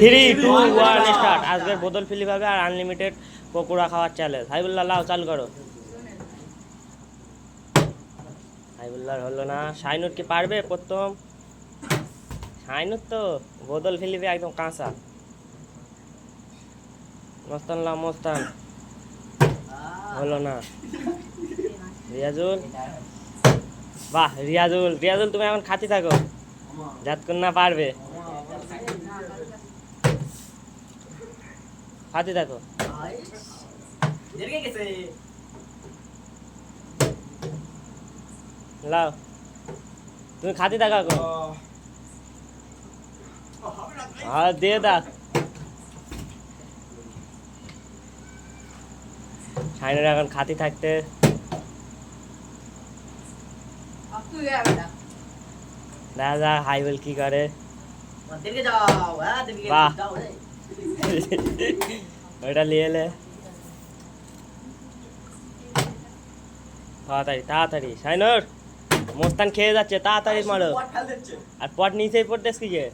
Three two one start আজকের বোতল ফিলি হবে আর আনলিমিটেড পকোড়া খাওয়ার চ্যালেঞ্জ হাইবুল্লাহ লাও, চালু করো। হাইবুল্লাহ হলো না। শাইনুর কি পারবে প্রথম? শাইনুর তো বোতল ফিলিবে একদম কাঁচা। মস্তান, লাও, মস্তান। হলো না। রিয়াজুল? বাহ, রিয়াজুল। রিয়াজুল, তুমি এখন খাতি থাকো। যতক্ষণ না পারবে। খাতি দেখো। লাও। তুমি খাতি থাকো এখন। আর দিয়ে দাও। সাইনের এখন খাতি থাকতে। দেখা যাক হাইবেল কি করে? বাহ। ওইটা নিয়ে এলে তাড়াতাড়ি তাড়াতাড়ি সাইনর মোস্তান খেয়ে যাচ্ছে তাড়াতাড়ি মারো আর পট নিচেই পড়তেস কি যে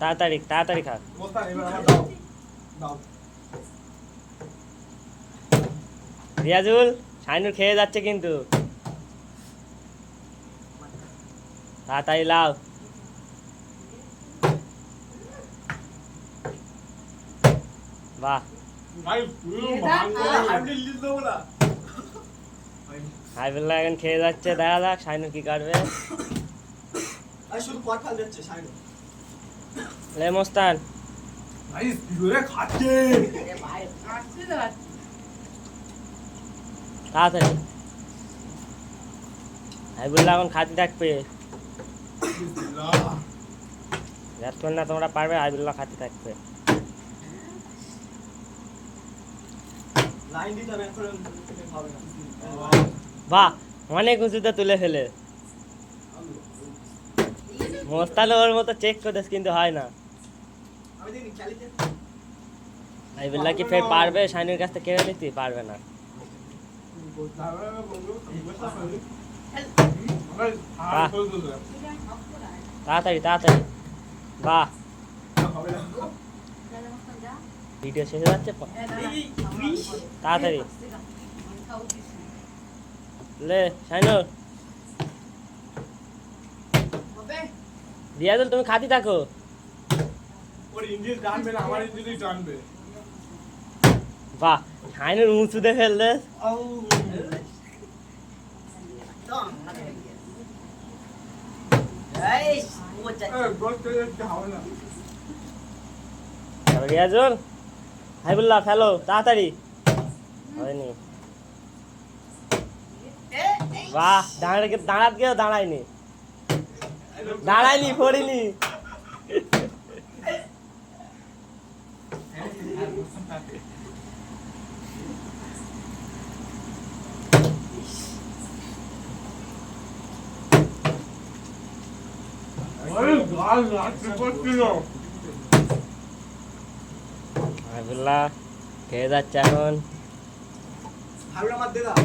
তাড়াতাড়ি তাড়াতাড়ি খা রিয়াজুল সাইনুর খেয়ে যাচ্ছে কিন্তু তাড়াতাড়ি লাও বাহ হাইবুল্লাহ এখন খেয়ে যাচ্ছে দেখা যাক সাইনুর কি কাটবে লে মোস্তান তাড়াতাড়ি হাইবুল্লাহ এখন খাতি থাকবে যতক্ষণ না তোমরা পারবে হাইবুল্লাহ খাতি থাকবে। বাহ অনেক উঁচুতে তুলে ফেলে। মোস্তান ওর মতো চেক করতেস কিন্তু হয় না। হাইবুল্লাহ কি ফের পারবে? শাইনের কাছ থেকে কেড়ে নিতে পারবে না। তাড়াতাড়ি তাড়াতাড়ি। বাহ। ভিডিও শেষ হয়ে যাচ্ছে? তাড়াতাড়ি। লে শাইনুর রিয়াজুল, তুমি খাতি থাকো। বাহ, শাইনুর উঁচুতে ফেললে হবে না চলো রিয়াজুল হাইবুল্লাহ ফেলো তাড়াতাড়ি। হয়নি। বাহ দাঁড়াতে দাঁড়াত গিয়েও দাঁড়ায়নি। দাঁড়ায়নি পড়িনি। হাইবুল্লাহ খেয়ে যাচ্ছে এখন হাবিল আমার দে দাও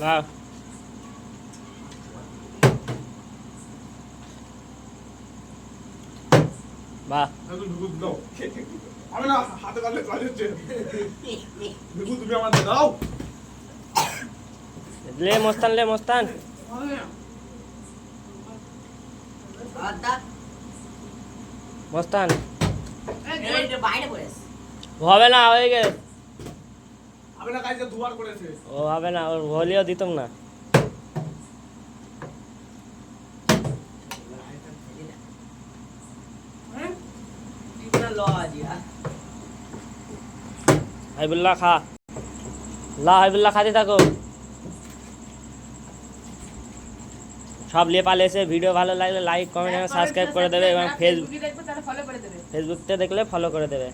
লাও বাহ আমি না হাতে কাটলে কাজ হচ্ছে দেখু তুমি আমার দে দাও লে মোস্তান লে মোস্তান। মোস্তান। হবে না, হয়ে গেছে। ও হবে না, ওর হলেও দিতাম না। হাইবুল্লাহ খা। লা হাইবুল্লাহ খাতে থাকো। সব নিয়ে এসে ভিডিও ভালো লাগলে লাইক কমেন্ট এবং সাবস্ক্রাইব করে দেবে এবং ফেসবুক ফেসবুকতে দেখলে ফলো করে দেবে।